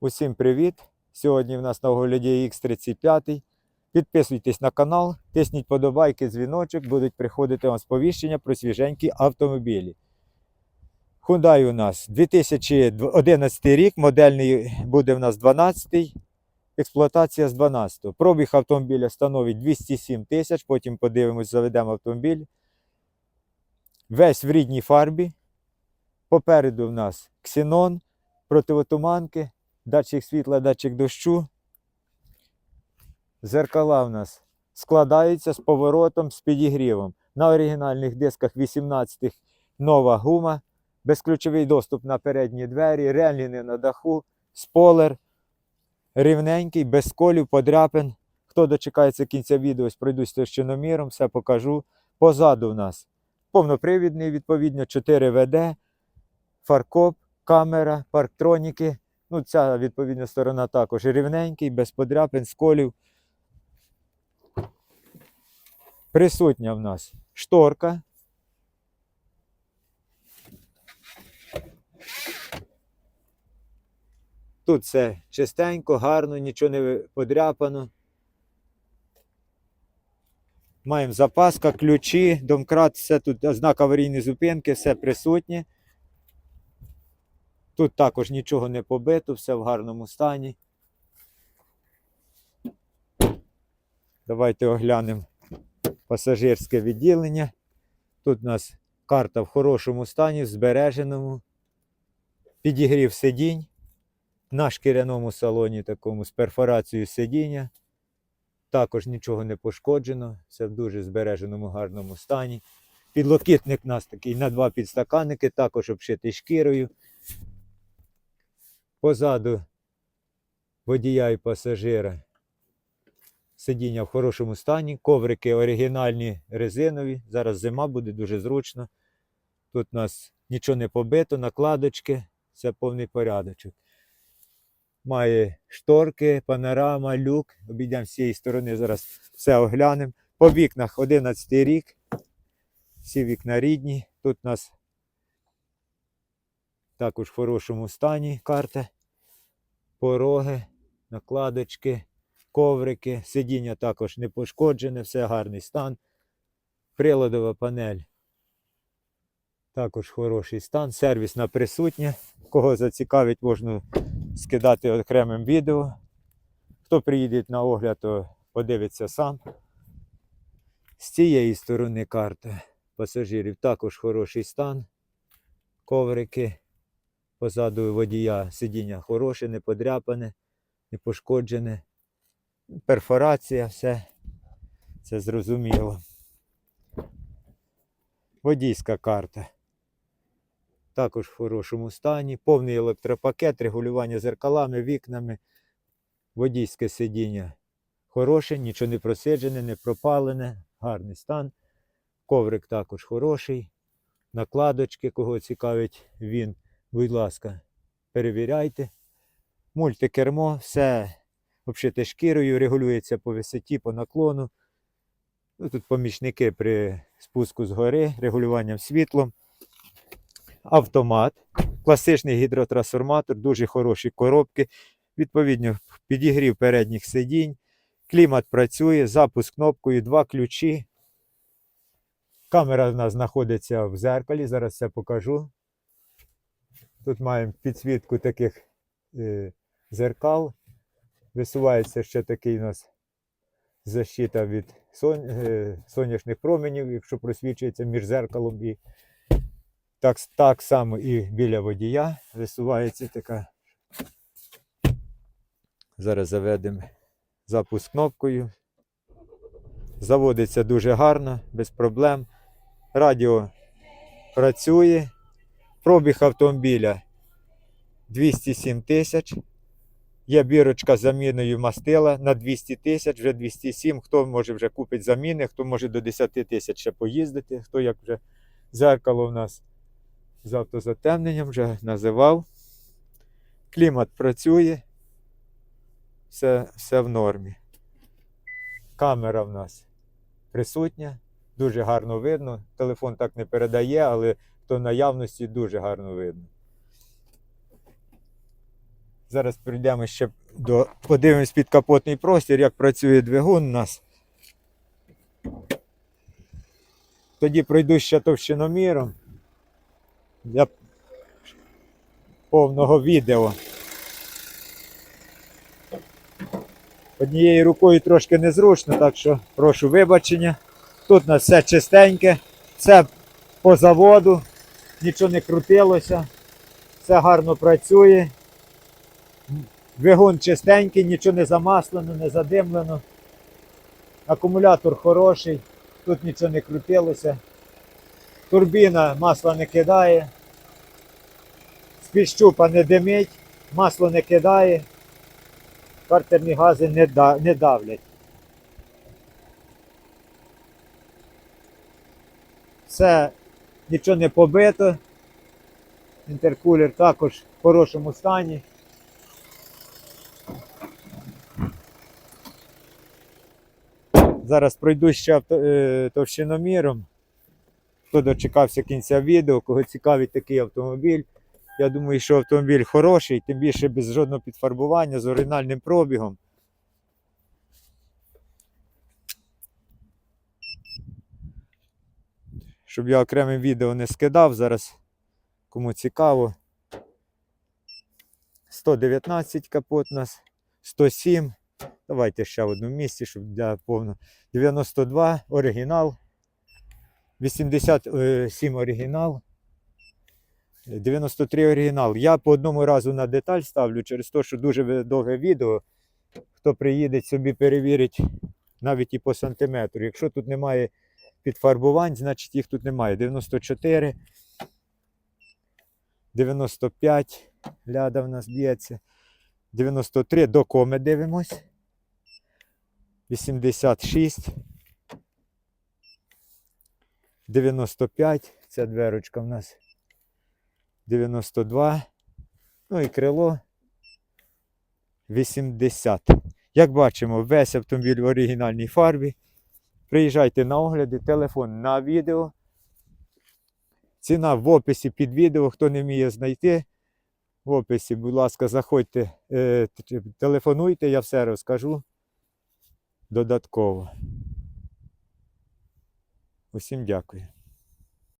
Усім привіт! Сьогодні в нас на огляді X35. Підписуйтесь на канал, тисніть подобайки, дзвіночок, будуть приходити вам сповіщення про свіженькі автомобілі. Hyundai у нас 2011 рік, модельний буде в нас 12 експлуатація з 12 Пробіг автомобіля становить 207 тисяч, потім подивимось, заведемо автомобіль. Весь в рідній фарбі. Попереду в нас ксенон, противотуманки, датчик світла, датчик дощу. Зеркала в нас складаються з поворотом, з підігрівом. На оригінальних дисках 18-х нова гума, безключовий доступ на передні двері, реліни на даху, спойлер, рівненький, без колів, подряпин. Хто дочекається кінця відео, пройдусь товщиноміром, все покажу. Позаду в нас повнопривідний, відповідно, 4 ВД, фаркоп, камера, парктроніки. Ну, ця відповідна сторона також рівненький, без подряпин, сколів. Присутня в нас шторка. Тут все чистенько, гарно, нічого не подряпано. Маємо запаска, ключі, домкрат, все тут знак аварійної зупинки, все присутнє. Тут також нічого не побито, все в гарному стані. Давайте оглянемо пасажирське відділення. Тут у нас карта в хорошому стані, в збереженому. Підігрів сидінь. На шкіряному салоні такому з перфорацією сидіння. Також нічого не пошкоджено, все в дуже збереженому гарному стані. Підлокітник у нас такий на два підстаканники, також обшитий шкірою. Позаду водія і пасажира. Сидіння в хорошому стані, коврики оригінальні резинові. Зараз зима буде дуже зручно. Тут у нас нічого не побито, накладочки, все повний порядочок. Має шторки, панорама, люк. Обійдемо з цієї сторони, зараз все оглянемо. По вікнах 11 рік. Всі вікна рідні. Тут у нас також в хорошому стані карта. Пороги, накладочки, коврики, сидіння також не пошкоджене, все гарний стан. Приладова панель. Також хороший стан. Сервісна присутня. Кого зацікавить, можна скидати окремим відео. Хто приїде на огляд, то подивиться сам. З цієї сторони карта пасажирів також хороший стан. Коврики. Позаду водія сидіння хороше, не подряпане, не пошкоджене. Перфорація, все. Це зрозуміло. Водійська карта. Також в хорошому стані. Повний електропакет, регулювання зеркалами, вікнами. Водійське сидіння хороше, нічого не просиджене, не пропалене, гарний стан. Коврик також хороший. Накладочки, кого цікавить він, будь ласка, перевіряйте. Мультикермо, все обшите шкірою, регулюється по висоті, по наклону. Ну, тут помічники при спуску з гори, регулюванням світлом. Автомат, класичний гідротрансформатор, дуже хороші коробки. Відповідно, підігрів передніх сидінь. Клімат працює, запуск кнопкою, два ключі. Камера в нас знаходиться в зеркалі, зараз все покажу. Тут маємо підсвітку таких е, зеркал. Висувається ще такий у нас защита від сон, е, сонячних променів, якщо просвічується між зеркалом і так, так само і біля водія висувається така. Зараз заведемо запуск кнопкою. Заводиться дуже гарно, без проблем. Радіо працює. Пробіг автомобіля 207 тисяч. Є бірочка з заміною мастила на 200 тисяч, вже 207. Хто може вже купить заміни, хто може до 10 тисяч ще поїздити, хто як вже зеркало в нас з автозатемненням вже називав. Клімат працює. Все, все в нормі. Камера в нас присутня, дуже гарно видно. Телефон так не передає, але то наявності дуже гарно видно. Зараз прийдемо ще до. Подивимось під капотний простір, як працює двигун у нас. Тоді пройду ще товщиноміром для повного відео. Однією рукою трошки незручно, так що прошу вибачення. Тут у нас все чистеньке, все по заводу, нічого не крутилося, все гарно працює. Двигун чистенький, нічого не замаслено, не задимлено. Акумулятор хороший, тут нічого не крутилося. Турбіна масла не кидає. З-під не димить, масло не кидає, картерні гази не, да, не давлять. Все, нічого не побито. Інтеркулер також в хорошому стані. Зараз пройду ще е, товщиноміром. Хто дочекався кінця відео, кого цікавить такий автомобіль. Я думаю, що автомобіль хороший, тим більше без жодного підфарбування, з оригінальним пробігом. Щоб я окремим відео не скидав, зараз кому цікаво. 119 капот у нас, 107. Давайте ще в одному місці, щоб для повного. 92 оригінал. 87 оригінал. 93 оригінал. Я по одному разу на деталь ставлю через те, що дуже довге відео. Хто приїде собі перевірить навіть і по сантиметру. Якщо тут немає підфарбувань, значить їх тут немає. 94, 95 ляда в нас б'ється. 93 до коми дивимось. 86. 95. Ця дверочка в нас 92. Ну і крило 80. Як бачимо, весь автомобіль в оригінальній фарбі. Приїжджайте на огляди, телефон на відео. Ціна в описі під відео, хто не вміє знайти. В описі, будь ласка, заходьте, е, телефонуйте, я все розкажу додатково. Усім дякую.